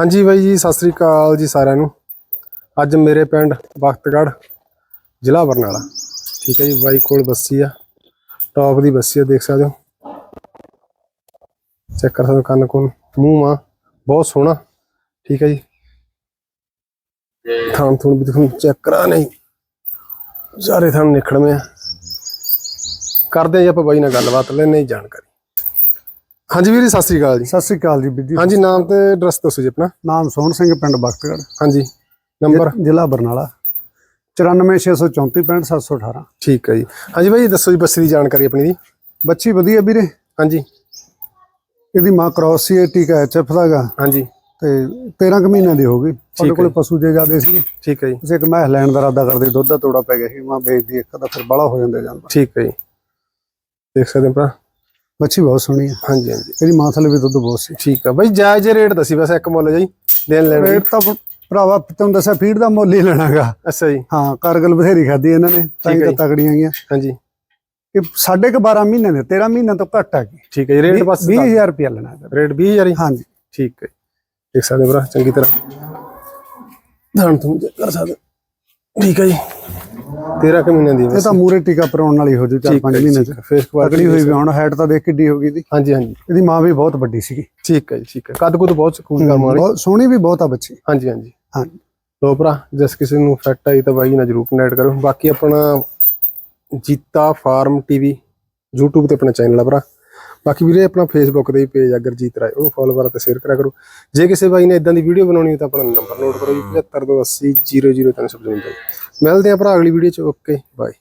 ਹਾਂਜੀ ਬਾਈ ਜੀ, ਸਤਿ ਸ੍ਰੀ ਅਕਾਲ ਜੀ ਸਾਰਿਆਂ ਨੂੰ। ਅੱਜ ਮੇਰੇ ਪਿੰਡ ਬਖਤਗੜ੍ਹ, ਜ਼ਿਲ੍ਹਾ ਬਰਨਾਲਾ। ਠੀਕ ਹੈ ਜੀ, ਬਾਈ ਕੋਲ ਬੱਸੀ ਆ। ਟੌਪ ਦੀ ਬੱਸੀ ਆ, ਦੇਖ ਸਕਦੇ ਹੋ। ਚੈੱਕ ਕਰ ਸਕਦੇ ਹੋ ਕੰਨ ਕੋਲ। ਮੂੰਹ ਆ, ਬਹੁਤ ਸੋਹਣਾ। ਠੀਕ ਹੈ ਜੀ। ਥਾਂ ਥੂਣ ਵੀ ਤੁਹਾਨੂੰ ਚੈੱਕ ਕਰਾ, ਨਹੀਂ। ਸਾਰੇ ਥਾਂ ਨਿਕਲਵੇਂ ਆ। ਕਰਦੇ ਆ ਜੀ ਆਪਾਂ ਬਾਈ ਨਾਲ ਗੱਲਬਾਤ ਲੈਣੇ ਜਾਣਕਾਰੀ। ਹਾਂਜੀ ਵੀਰ ਜੀ ਸਤਿ ਸ੍ਰੀ ਅਕਾਲ ਜੀ। ਸਤਿ ਸ੍ਰੀ ਅਕਾਲ ਜੀ ਵੀਰ ਜੀ। ਹਾਂਜੀ ਨਾਮ ਤੇ ਐਡਰੈਸ ਦੱਸੋ ਜੀ ਆਪਣਾ। ਨਾਮ ਸੋਹਣ ਸਿੰਘ ਪਿੰਡ ਬਖਤਗੜ੍ਹ। ਹਾਂਜੀ ਨੰਬਰ? ਜ਼ਿਲ੍ਹਾ ਬਰਨਾਲਾ। 9460345718 ਠੀਕ ਹੈ ਜੀ। ਹਾਂਜੀ ਭਾਈ ਦੱਸੋ ਜੀ ਬੱਸੇ ਦੀ ਜਾਣਕਾਰੀ ਆਪਣੀ ਦੀ। ਬੱਚੀ ਵਧੀਆ ਵੀਰੇ। ਹਾਂਜੀ। ਇਹਦੀ ਮਾਂ ਕ੍ਰਾਸ ਸੀ ਟੀਕਾ ਐਚਐਫ ਦਾਗਾ ਹਾਂਜੀ। ਤੇ 13 ਕੁ ਮਹੀਨਿਆਂ ਦੀ ਹੋ ਗਈ। ਸਾਡੇ ਕੋਲ ਪਸ਼ੂ ਜੇ ਜਾਦੇ ਸੀ ਠੀਕ ਹੈ ਜੀ। ਉਸੇ ਇੱਕ ਮੈਂ ਲੈਣ ਦਾ ਇਰਾਦਾ ਕਰਦੇ ਦੁੱਧ ਦਾ ਤੋੜਾ ਪੈ ਗਿਆ ਸੀ ਮਾਂ ਵੇਚਦੀ ਇੱਕ ਦਾ ਫਿਰ ਬਾਲਾ ਹੋ ਜਾਂਦਾ ਜਾਂਦਾ ਠੀਕ ਹੈ ਜੀ। ਦੇਖ ਸਕਦੇ ਭਰਾ। ਬੱਚੀ ਬਹੁਤ ਸੋਹਣੀ ਆ। ਹਾਂਜੀ ਹਾਂਜੀ। ਇਹਦੀ ਮਾਂ ਥਲੇ ਵੀ ਦੁੱਧ ਬਹੁਤ ਸੀ। ਠੀਕ ਆ। ਬਾਈ ਜਾਇਜ਼ ਰੇਟ ਦੱਸੀ ਬਸ ਇੱਕ ਮੁੱਲ ਜੀ ਦੇਣ ਲੈਣ। ਰੇਟ ਤਾਂ ਭਰਾਵਾ ਤੁਹਾਨੂੰ ਦੱਸਿਆ ਫੀਡ ਦਾ ਮੁੱਲ ਹੀ ਲੈਣਾਗਾ। ਅੱਛਾ ਜੀ। ਹਾਂ ਕਾਰਗਲ ਬਥੇਰੀ ਖਾਦੀ ਇਹਨਾਂ ਨੇ ਤਾਂ ਹੀ ਠੀਕ ਹੈ ਤਾਂ ਤਗੜੀਆਂ ਗਈਆਂ। ਹਾਂਜੀ। ਕਿ ਸਾਢੇ ਕੁ 12 ਮਹੀਨੇ ਦੇ 13 ਮਹੀਨਿਆਂ ਤੋਂ ਘੱਟ ਆ ਗਈ। ਠੀਕ ਹੈ ਜੀ ਰੇਟ ਬਸ 20000 ਰੁਪਇਆ ਲੈਣਾ। ਰੇਟ 20000 ਹੀ? ਹਾਂਜੀ। ਠੀਕ ਹੈ ਦੇਖ ਸਕਦੇ ਭਰਾ ਚੰਗੀ ਤਰ੍ਹਾਂ। ਧਾਨ ਤੁਮ ਕਰ ਸਕਦੇ। ਠੀਕ ਹੈ ਜੀ। 13 ਕੁ ਮਹੀਨਿਆਂ ਦੀ ਇਹ ਤਾਂ ਮੂਰੇ ਟੀਕਾ ਭਰਾਉਣ ਵਾਲੀ ਹੋ ਜੂ ਚਾਰ ਪੰਜ ਮਹੀਨੇ ਚ। ਫੇਸ ਤਕੜੀ ਹੋਈ ਵੀ ਹੁਣ ਹਾਈਟ ਤਾਂ ਦੇਖ ਕਿੱਡੀ ਹੋ ਗਈ ਦੀ ਹਾਂਜੀ ਹਾਂਜੀ। ਇਹਦੀ ਮਾਂ ਵੀ ਬਹੁਤ ਵੱਡੀ ਸੀਗੀ। ਠੀਕ ਹੈ ਜੀ ਠੀਕ ਹੈ ਕੱਦ ਕੁੱਦ ਬਹੁਤ ਸਕੂਨ ਕਰਮ ਵਾਲੀ ਬਹੁਤ ਸੋਹਣੀ ਵੀ ਬਹੁਤ ਆ ਬੱਚੀ। ਹਾਂਜੀ ਹਾਂਜੀ। ਹਾਂ ਲੋ ਭਰਾ ਜਿਸ ਕਿਸੇ ਨੂੰ ਫਿੱਟ ਆਈ ਤਾਂ ਬਾਈ ਨਾਲ ਜਰੂਰ ਕਨੈਕਟ ਕਰੋ ਬਾਕੀ ਆਪਣਾ ਜੀਤਾ ਫਾਰਮ ਟੀਵੀ YouTube ਤੇ ਆਪਣਾ ਚੈਨਲ ਆ ਭਰਾ। ਬਾਕੀ ਵੀਰੇ ਆਪਣਾ ਫੇਸਬੁੱਕ ਤੇ ਵੀ ਪੇਜ ਆ, ਗੁਰਜੀਤ ਰਾਏ, ਉਹਨੂੰ ਫੋਲੋ ਕਰਾ ਤੇ ਸ਼ੇਅਰ ਕਰਿਆ ਕਰੋ। ਜੇ ਕਿਸੇ ਬਾਈ ਨੇ ਇਦਾਂ ਦੀ ਵੀਡੀਓ ਬਣਾਉਣੀ ਤਾਂ ਆਪਣਾ ਨੰਬਰ ਨੋਟ ਕਰੋ ਜੀ 75800355 ਮਿਲਦੇ ਆ ਭਰਾ ਅਗਲੀ ਵੀਡੀਓ ਚ ਓਕੇ ਬਾਏ